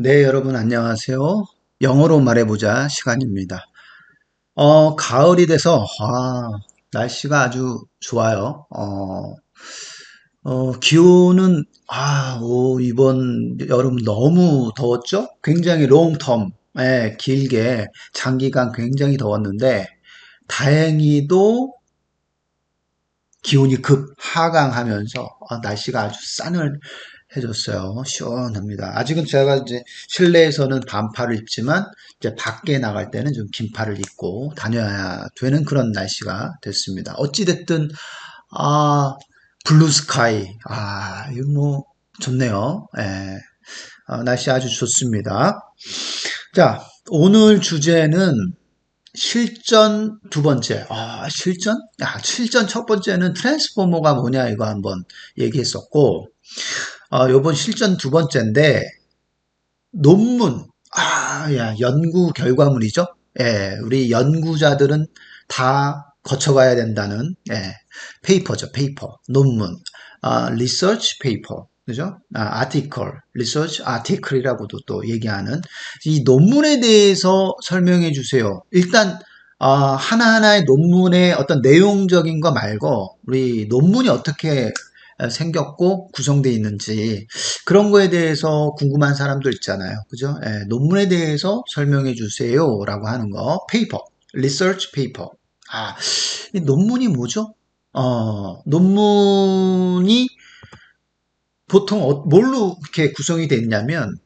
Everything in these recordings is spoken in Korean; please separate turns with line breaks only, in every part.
네, 여러분 안녕하세요. 영어로 말해보자 시간입니다. 어, 가을이 돼서 와, 날씨가 아주 좋아요. 어, 어, 기온은 아, 오, 이번 여름 너무 더웠죠? 굉장히 롱텀, 예, 길게 장기간 굉장히 더웠는데 다행히도 기온이 급 하강하면서 아, 날씨가 아주 싸늘 해줬어요. 시원합니다. 아직은 제가 이제 실내에서는 반팔을 입지만 이제 밖에 나갈 때는 좀 긴팔을 입고 다녀야 되는 그런 날씨가 됐습니다. 어찌됐든 아 블루 스카이 아 이거 뭐 좋네요. 예. 아, 날씨 아주 좋습니다. 자 오늘 주제는 실전 두 번째. 아, 실전? 야, 실전 첫 번째는 트랜스포머가 뭐냐 이거 한번 얘기했었고 어, 요번 실전 두 번째인데, 논문, 아, 야, 연구 결과물이죠? 예, 우리 연구자들은 다 거쳐가야 된다는, 예, 페이퍼죠, 페이퍼. 논문. 아, 리서치 페이퍼. 그죠? 아, 아티클, 리서치 아티클이라고도 또 얘기하는 이 논문에 대해서 설명해 주세요. 일단 아, 하나하나의 논문의 어떤 내용적인 거 말고 우리 논문이 어떻게 생겼고 구성되어 있는지 그런 거에 대해서 궁금한 사람도 있잖아요. 그죠? 예, 논문에 대해서 설명해 주세요. 라고 하는 거. 페이퍼. 리서치 페이퍼. 아, 이 논문이 뭐죠? 어, 논문이 보통 어, 뭘로 이렇게 구성이 됐냐면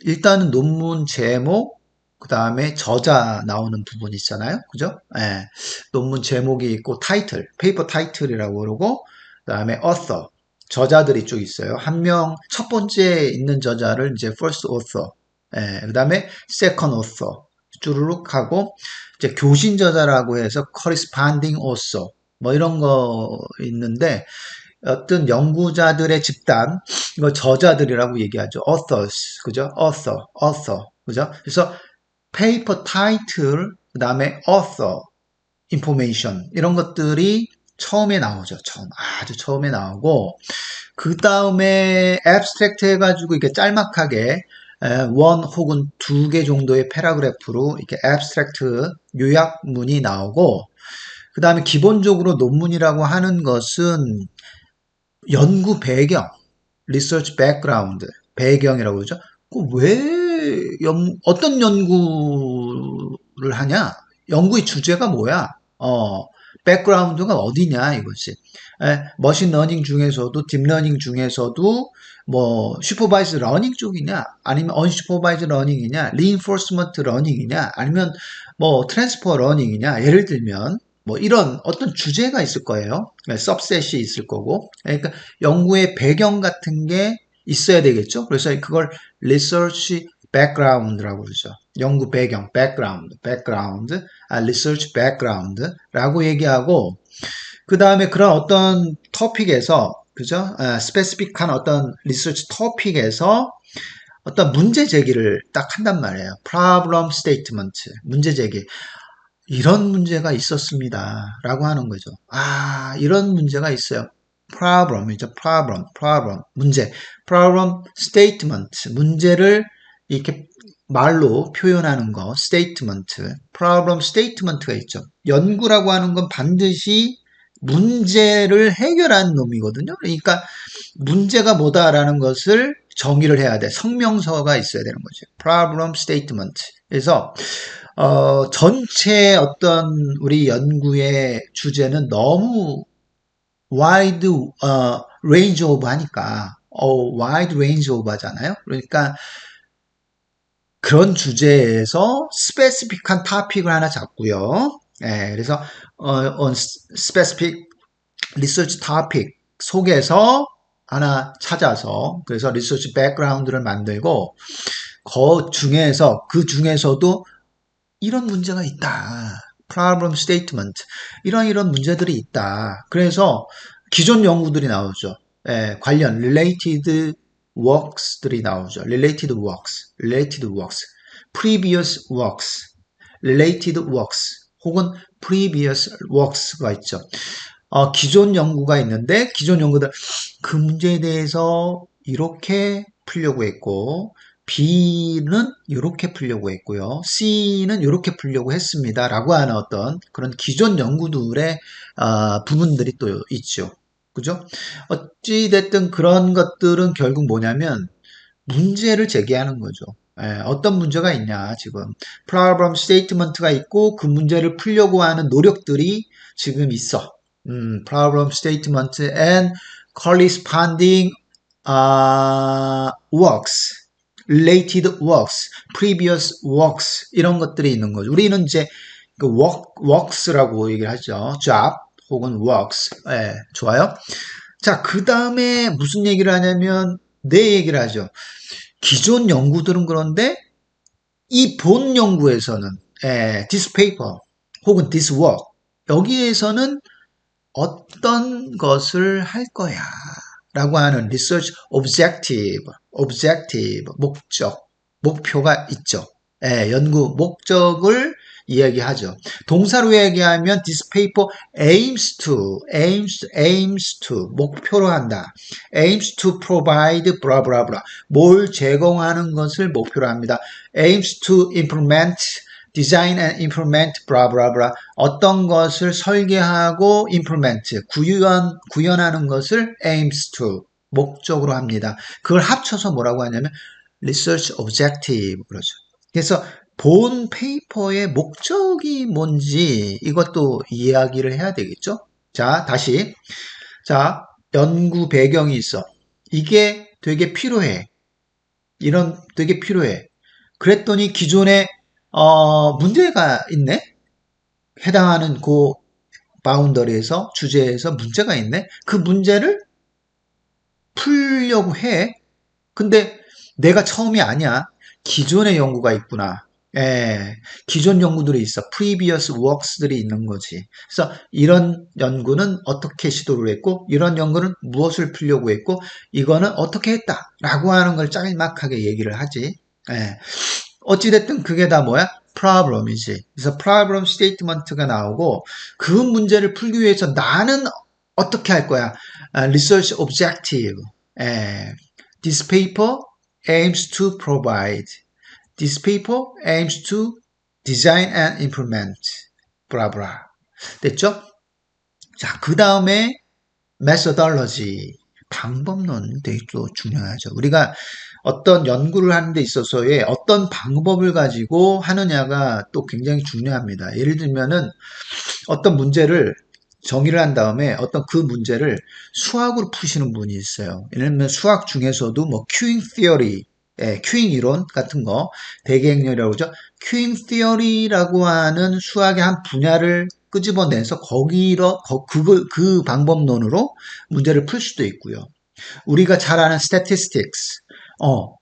일단은 논문 제목, 그 다음에 저자 나오는 부분 있잖아요. 그죠? 예, 논문 제목이 있고 타이틀, 페이퍼 타이틀이라고 그러고 그 다음에 author, 저자들이 쭉 있어요. 한 명, 첫 번째 있는 저자를 이제 first author, 예, 그 다음에 second author, 쭈르륵 하고, 이제 교신 저자라고 해서 corresponding author, 뭐 이런 거 있는데, 어떤 연구자들의 집단, 이거 저자들이라고 얘기하죠. authors, 그죠? author, author, 그죠? 그래서 paper title, 그 다음에 author, information, 이런 것들이 처음에 나오죠. 처음 아주 처음에 나오고 그 다음에 abstract 해가지고 이렇게 짤막하게 원 혹은 두 개 정도의 패러그래프로 이렇게 abstract 요약문이 나오고 그 다음에 기본적으로 논문이라고 하는 것은 연구 배경, research background, 배경이라고 그러죠. 왜 연, 어떤 연구를 하냐? 연구의 주제가 뭐야? 어, 백그라운드가 어디냐 이것이. 에, 머신 러닝 중에서도 딥러닝 중에서도 뭐 슈퍼바이즈 러닝 쪽이냐 아니면 언슈퍼바이즈 러닝이냐 리인포스먼트 러닝이냐 아니면 뭐 트랜스퍼 러닝이냐 예를 들면 뭐 이런 어떤 주제가 있을 거예요. सब셋이 있을 거고. 그러니까 연구의 배경 같은 게 있어야 되겠죠. 그래서 그걸 리서치 background라고 그러죠. 연구 배경, background, background, 아, research background라고 얘기하고 그 다음에 그런 어떤 토픽에서 그죠? 아, 스페시픽한 어떤 리서치 토픽에서 어떤 문제 제기를 딱 한단 말이에요. problem statement, 문제 제기. 이런 문제가 있었습니다. 라고 하는 거죠. 아, 이런 문제가 있어요. problem이죠. problem, problem, 문제. problem statement, 문제를 이렇게 말로 표현하는 거, statement, problem statement가 있죠. 연구라고 하는 건 반드시 문제를 해결하는 놈이거든요. 그러니까 문제가 뭐다라는 것을 정의를 해야 돼. 성명서가 있어야 되는 거죠. problem statement. 그래서 어, 전체 어떤 우리 연구의 주제는 너무 wide 어, range of 하니까 어, wide range of 하잖아요. 그러니까 그런 주제에서 스페시픽한 토픽을 하나 잡고요. 예, 그래서 어, specific research topic 속에서 하나 찾아서 그래서 리서치 백그라운드를 만들고 그 중에서 그 중에서도 이런 문제가 있다. problem statement 이런 이런 문제들이 있다. 그래서 기존 연구들이 나오죠. 예, 관련 related works들이 나오죠. related works, related works, previous works, related works 혹은 previous works가 있죠. 어, 기존 연구가 있는데 기존 연구들 그 문제에 대해서 이렇게 풀려고 했고 B는 이렇게 풀려고 했고요. C는 이렇게 풀려고 했습니다. 라고 하는 어떤 그런 기존 연구들의 어, 부분들이 또 있죠. 그죠? 어찌됐든 그런 것들은 결국 뭐냐면 문제를 제기하는 거죠. 예, 어떤 문제가 있냐 지금 problem statement가 있고 그 문제를 풀려고 하는 노력들이 지금 있어. 음, problem statement and corresponding uh, works related works, previous works 이런 것들이 있는 거죠. 우리는 이제 그 work, works라고 얘기를 하죠. job 혹은 works. 예, 좋아요. 자, 그 다음에 무슨 얘기를 하냐면 내 얘기를 하죠. 기존 연구들은 그런데 이 본 연구에서는 예, this paper 혹은 this work 여기에서는 어떤 것을 할 거야 라고 하는 research objective, objective, 목적, 목표가 있죠. 예, 연구 목적을 이야기하죠. 동사로 얘기하면 this paper aims to, aims, aims to, 목표로 한다. aims to provide, blah, blah, blah. 뭘 제공하는 것을 목표로 합니다. aims to implement, design and implement, blah, blah, blah. 어떤 것을 설계하고 implement, 구현, 구현하는 것을 aims to, 목적으로 합니다. 그걸 합쳐서 뭐라고 하냐면 research objective, 그러죠. 그래서 본 페이퍼의 목적이 뭔지 이것도 이야기를 해야 되겠죠? 자, 다시. 자, 연구 배경이 있어. 이게 되게 필요해. 이런 되게 필요해. 그랬더니 기존에 어, 문제가 있네? 해당하는 그 바운더리에서 주제에서 문제가 있네? 그 문제를 풀려고 해. 근데 내가 처음이 아니야. 기존의 연구가 있구나. 예, 기존 연구들이 있어. previous works들이 있는 거지. 그래서 이런 연구는 어떻게 시도를 했고, 이런 연구는 무엇을 풀려고 했고, 이거는 어떻게 했다. 라고 하는 걸 짤막하게 얘기를 하지. 예. 어찌됐든 그게 다 뭐야? problem이지. 그래서 problem statement가 나오고, 그 문제를 풀기 위해서 나는 어떻게 할 거야? research objective. 예. This paper aims to provide This paper aims to design and implement. 브라브라. 됐죠? 자, 그 다음에 methodology. 방법론 되게 또 중요하죠. 우리가 어떤 연구를 하는 데 있어서의 어떤 방법을 가지고 하느냐가 또 굉장히 중요합니다. 예를 들면은 어떤 문제를 정의를 한 다음에 어떤 그 문제를 수학으로 푸시는 분이 있어요. 예를 들면 수학 중에서도 뭐 queuing theory 예, 큐잉 이론 같은 거 대개행렬이라고 그러죠. 큐잉 티어리라고 하는 수학의 한 분야를 끄집어내서 거기로 그그 그 방법론으로 문제를 풀 수도 있고요. 우리가 잘 아는 statistics, 어,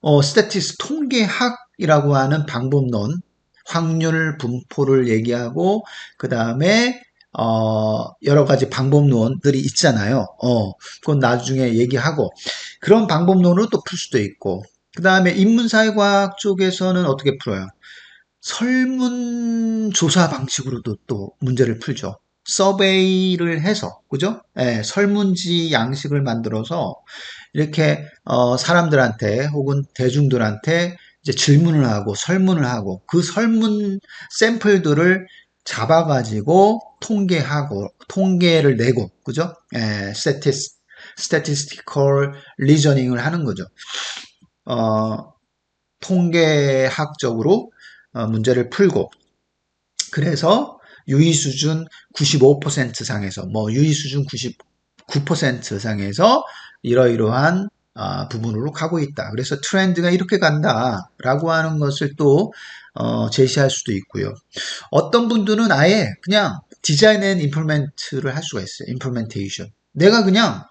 어, statistics 통계학이라고 하는 방법론, 확률 분포를 얘기하고 그 다음에 어, 여러 가지 방법론들이 있잖아요. 어, 그건 나중에 얘기하고 그런 방법론으로 또 풀 수도 있고 그 다음에 인문사회과학 쪽에서는 어떻게 풀어요? 설문조사 방식으로도 또 문제를 풀죠. 서베이를 해서, 그죠? 예, 설문지 양식을 만들어서 이렇게 어, 사람들한테 혹은 대중들한테 이제 질문을 하고 설문을 하고 그 설문 샘플들을 잡아가지고 통계하고 통계를 내고 그죠? 예, 스태티스, statistical reasoning을 하는 거죠. 어, 통계학적으로 어, 문제를 풀고 그래서 유의 수준 95% 상에서 뭐 유의 수준 99% 상에서 이러이러한 어, 부분으로 가고 있다. 그래서 트렌드가 이렇게 간다라고 하는 것을 또 어, 제시할 수도 있고요. 어떤 분들은 아예 그냥 디자인 앤 임플멘트를 할 수가 있어요. 임플멘테이션. 내가 그냥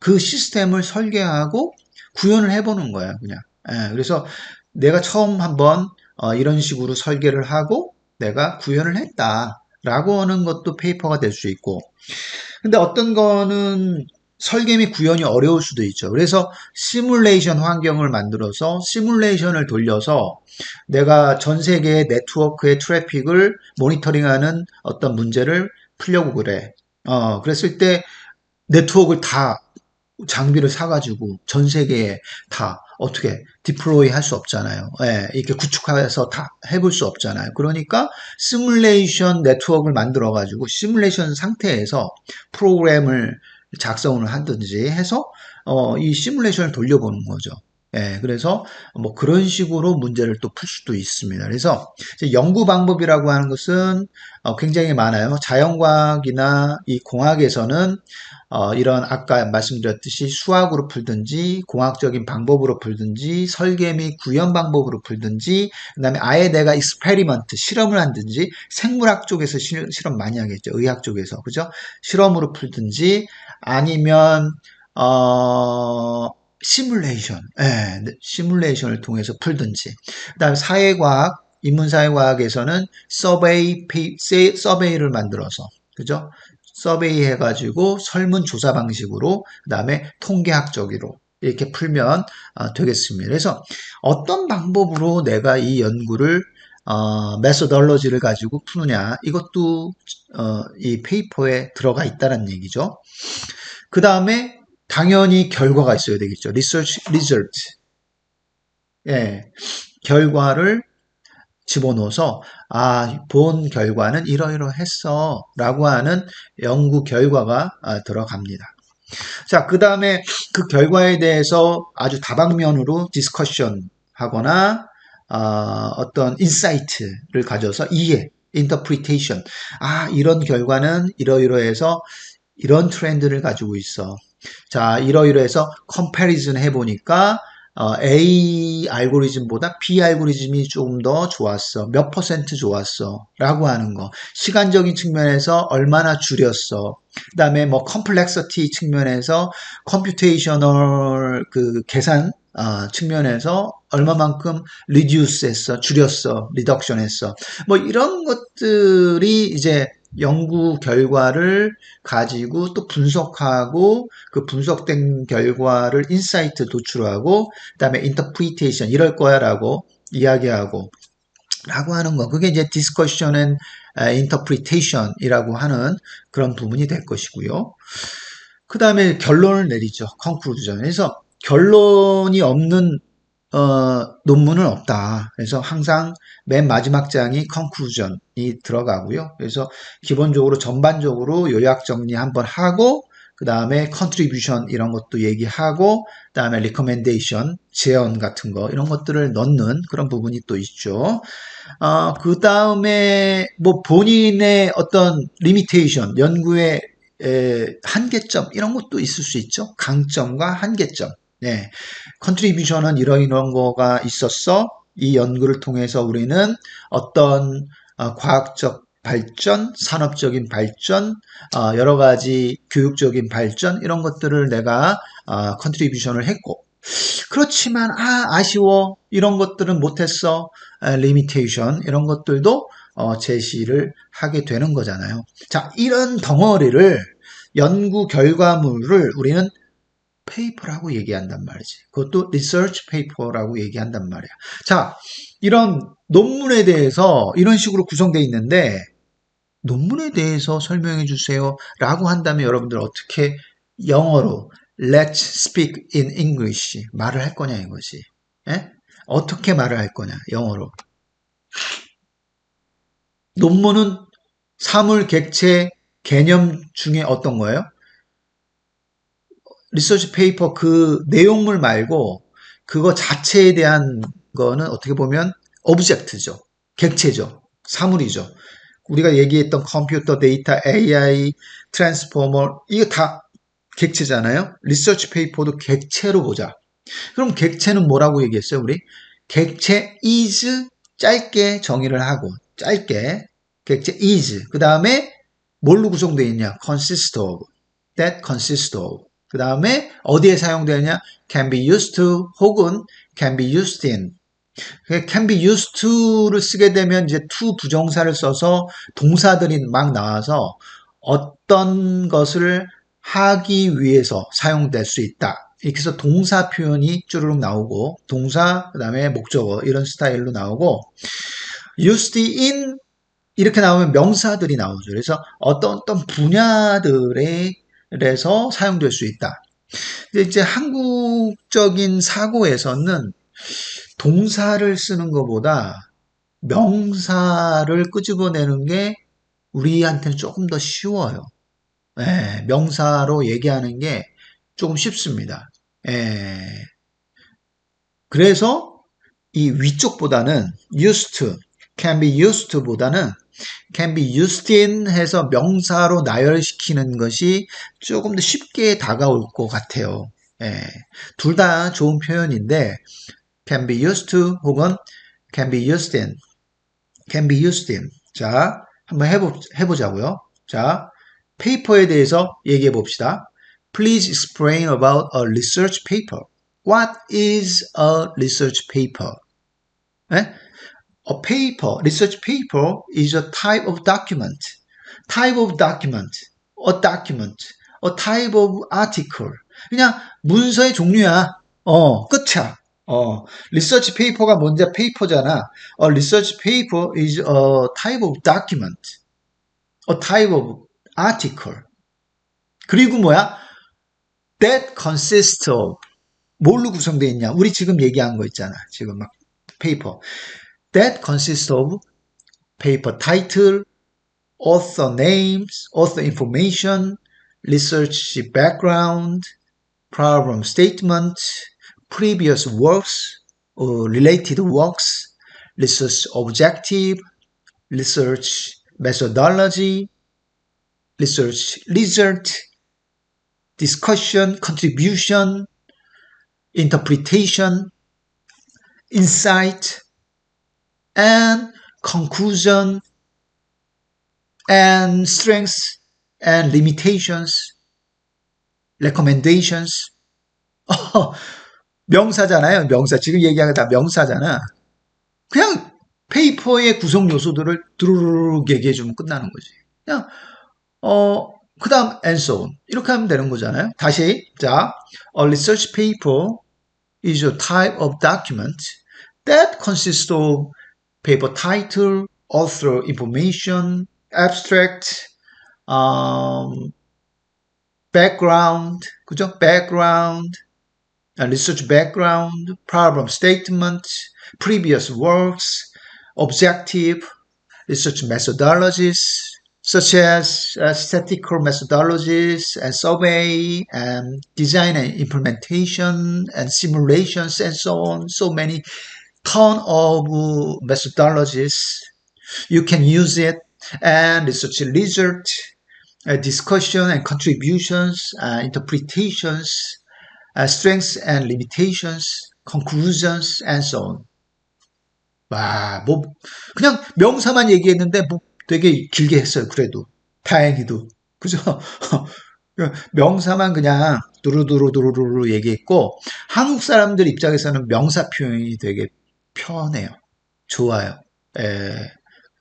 그 시스템을 설계하고 구현을 해보는 거야, 그냥. 예, 그래서 내가 처음 한번 어, 이런 식으로 설계를 하고 내가 구현을 했다. 라고 하는 것도 페이퍼가 될 수 있고. 근데 어떤 거는 설계 및 구현이 어려울 수도 있죠. 그래서 시뮬레이션 환경을 만들어서 시뮬레이션을 돌려서 내가 전 세계의 네트워크의 트래픽을 모니터링하는 어떤 문제를 풀려고 그래. 어, 그랬을 때 네트워크를 다 장비를 사가지고 전 세계에 다 어떻게 디플로이 할 수 없잖아요. 예, 이렇게 구축해서 다 해볼 수 없잖아요. 그러니까 시뮬레이션 네트워크를 만들어 가지고 시뮬레이션 상태에서 프로그램을 작성을 하든지 해서 어, 이 시뮬레이션을 돌려보는 거죠. 예, 그래서 뭐 그런 식으로 문제를 또 풀 수도 있습니다. 그래서 연구 방법이라고 하는 것은 어, 굉장히 많아요. 자연과학이나 이 공학에서는 어, 이런 아까 말씀드렸듯이 수학으로 풀든지 공학적인 방법으로 풀든지 설계 및 구현 방법으로 풀든지 그다음에 아예 내가 익스페리먼트 실험을 한든지 생물학 쪽에서 시, 실험 많이 하겠죠. 의학 쪽에서 그죠? 실험으로 풀든지 아니면 어 시뮬레이션, 예, 시뮬레이션을 통해서 풀든지. 그 다음에 사회과학, 인문사회과학에서는 서베이, 서베이를 만들어서, 그죠? 서베이 해가지고 설문조사 방식으로, 그 다음에 통계학적으로 이렇게 풀면 어, 되겠습니다. 그래서 어떤 방법으로 내가 이 연구를 어, 메소덜러지를 가지고 푸느냐 이것도 어, 이 페이퍼에 들어가 있다는 얘기죠. 그 다음에 당연히 결과가 있어야 되겠죠. research result. 예. 결과를 집어넣어서 아, 본 결과는 이러이러했어 라고 하는 연구 결과가 아, 들어갑니다. 자, 그 다음에 그 결과에 대해서 아주 다방면으로 디스커션 하거나 어, 어떤 인사이트를 가져서 이해, 인터프리테이션. 아, 이런 결과는 이러이러해서 이런 트렌드를 가지고 있어. 자, 이러이러해서 컴패리즌 해보니까 어, A 알고리즘보다 B 알고리즘이 조금 더 좋았어. 몇 퍼센트 좋았어. 라고 하는 거. 시간적인 측면에서 얼마나 줄였어. 그 다음에 뭐 컴플렉서티 측면에서 컴퓨테이셔널 그 계산 어, 측면에서 얼마만큼 리듀스 했어, 줄였어, 리덕션 했어. 뭐 이런 것들이 이제 연구 결과를 가지고 또 분석하고 그 분석된 결과를 인사이트 도출하고 그다음에 인터프리테이션 이럴 거야라고 이야기하고 라고 하는 거 그게 이제 디스커션 앤 인터프리테이션이라고 하는 그런 부분이 될 것이고요. 그 다음에 결론을 내리죠. 컨크루전. 그래서 결론이 없는 어, 논문은 없다. 그래서 항상 맨 마지막 장이 컨클루전이 들어가고요. 그래서 기본적으로 전반적으로 요약 정리 한번 하고 그 다음에 컨트리뷰션 이런 것도 얘기하고 그 다음에 리커멘데이션 제언 같은 거 이런 것들을 넣는 그런 부분이 또 있죠. 어, 그 다음에 뭐 본인의 어떤 리미테이션 연구의 에, 한계점 이런 것도 있을 수 있죠. 강점과 한계점. 네. 컨트리뷰션은 이런 이런 거가 있었어. 이 연구를 통해서 우리는 어떤 어, 과학적 발전, 산업적인 발전, 어, 여러 가지 교육적인 발전 이런 것들을 내가 어, 컨트리뷰션을 했고 그렇지만 아 아쉬워 이런 것들은 못했어 리미테이션 이런 것들도 어, 제시를 하게 되는 거잖아요. 자 이런 덩어리를 연구 결과물을 우리는 페이퍼라고 얘기한단 말이지. 그것도 리서치 페이퍼라고 얘기한단 말이야. 자, 이런 논문에 대해서 이런 식으로 구성되어 있는데 논문에 대해서 설명해 주세요 라고 한다면 여러분들 어떻게 영어로 let's speak in English 말을 할 거냐 이거지. 에? 예? 어떻게 말을 할 거냐 영어로. 논문은 사물 객체 개념 중에 어떤 거예요? 리서치 페이퍼 그 내용물 말고 그거 자체에 대한 거는 어떻게 보면 오브젝트죠. 객체죠. 사물이죠. 우리가 얘기했던 컴퓨터, 데이터, AI, 트랜스포머 이거 다 객체잖아요. 리서치 페이퍼도 객체로 보자. 그럼 객체는 뭐라고 얘기했어요, 우리? 객체 is 짧게 정의를 하고 짧게 객체 is 그 다음에 뭘로 구성되어 있냐? consist of that consist of 그 다음에 어디에 사용되느냐? can be used to 혹은 can be used in. can be used to를 쓰게 되면 이제 to 부정사를 써서 동사들이 막 나와서 어떤 것을 하기 위해서 사용될 수 있다. 이렇게 해서 동사 표현이 쭈르륵 나오고 동사 그 다음에 목적어 이런 스타일로 나오고 used in 이렇게 나오면 명사들이 나오죠. 그래서 어떤 어떤 분야들의 에서 사용될 수 있다. 이제 한국적인 사고에서는 동사를 쓰는 것보다 명사를 끄집어내는 게 우리한테는 조금 더 쉬워요. 예, 명사로 얘기하는 게 조금 쉽습니다. 예. 그래서 이 위쪽보다는 used can be used 보다는 can be used in 해서 명사로 나열시키는 것이 조금 더 쉽게 다가올 것 같아요. 예. 둘 다 좋은 표현인데 can be used to 혹은 can be used in can be used in 자 한번 해보, 해보자고요. 자 페이퍼에 대해서 얘기해 봅시다. Please explain about a research paper. What is a research paper? 네? A paper, research paper is a type of document. Type of document, a document, a type of article. 그냥 문서의 종류야. 어, 끝이야. 어, research paper가 뭔지 페이퍼잖아. A research paper is a type of document. A type of article. 그리고 뭐야? That consists of 뭘로 구성되어 있냐? 우리 지금 얘기한 거 있잖아. 지금 막 페이퍼. That consists of paper title, author names, author information, research background, problem statement, previous works or related works, research objective, research methodology, research result, discussion, contribution, interpretation, insight, and conclusion, and strengths and limitations, recommendations. 어, 명사잖아요. 명사. 지금 얘기하는 다 명사잖아. 그냥 페이퍼의 구성 요소들을 두루룩 얘기해 주면 끝나는 거지. 그냥 어, 그 다음 and so on. 이렇게 하면 되는 거잖아요. 다시 자, a research paper is a type of document that consists of paper title, author information, abstract, um, background, 그죠? background, research background, problem statement, previous works, objective, research methodologies, such as uh, statistical methodologies and survey and design and implementation and simulations and so on. So many ton of methodologies. You can use it and research result, uh, discussion and contributions, uh, interpretations, uh, strengths and limitations, conclusions, and so on. 와, 뭐, 그냥 명사만 얘기했는데, 뭐, 되게 길게 했어요. 그래도. 다행히도. 그죠? 명사만 그냥 두루두루두루두루 얘기했고, 한국 사람들 입장에서는 명사 표현이 되게 편해요. 좋아요. 에,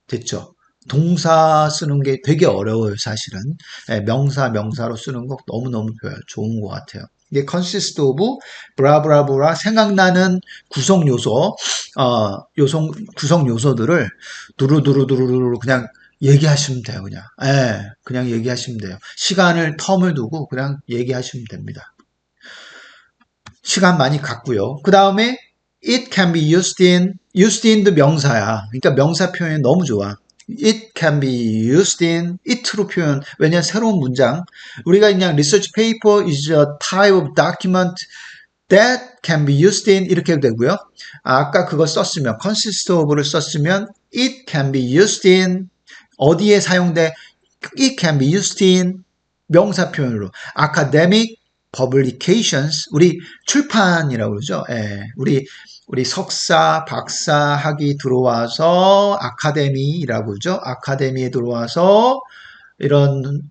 됐죠? 동사 쓰는 게 되게 어려워요, 사실은. 에, 명사, 명사로 쓰는 거 너무너무 좋은 것 같아요. 이게 consist of 브라브라브라 생각나는 구성 요소 어 요소 구성 요소들을 두루두루두루두루 그냥 얘기하시면 돼요 그냥 예 그냥 얘기하시면 돼요 시간을 텀을 두고 그냥 얘기하시면 됩니다 시간 많이 갖고요 그 다음에 it can be used in used in도 명사야 그러니까 명사 표현이 너무 좋아 it can be used in it로 표현. 왜냐 새로운 문장. 우리가 그냥 research paper is a type of document that can be used in 이렇게 해도 되고요. 아까 그거 썼으면 consist of를 썼으면 it can be used in 어디에 사용돼? it can be used in 명사 표현으로 academic publications 우리 출판이라고 그러죠. 예, 우리 우리 석사, 박사 학위 들어와서 아카데미라고 그러죠. 아카데미에 들어와서 이런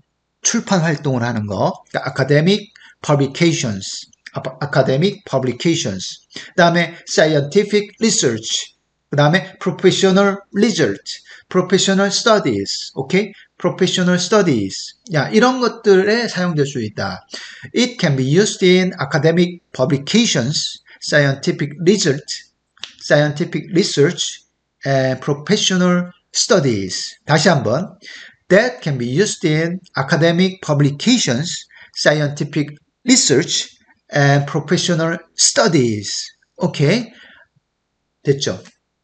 출판 활동을 하는 거. 그러니까 academic publications. academic publications. 그다음에 scientific research. 그다음에 professional result. professional studies. 오케이? professional studies. 야, 이런 것들에 사용될 수 있다. It can be used in academic publications. scientific result, scientific research, and professional studies. 다시 한번. That can be used in academic publications, scientific research and professional studies. 오케이. 됐죠?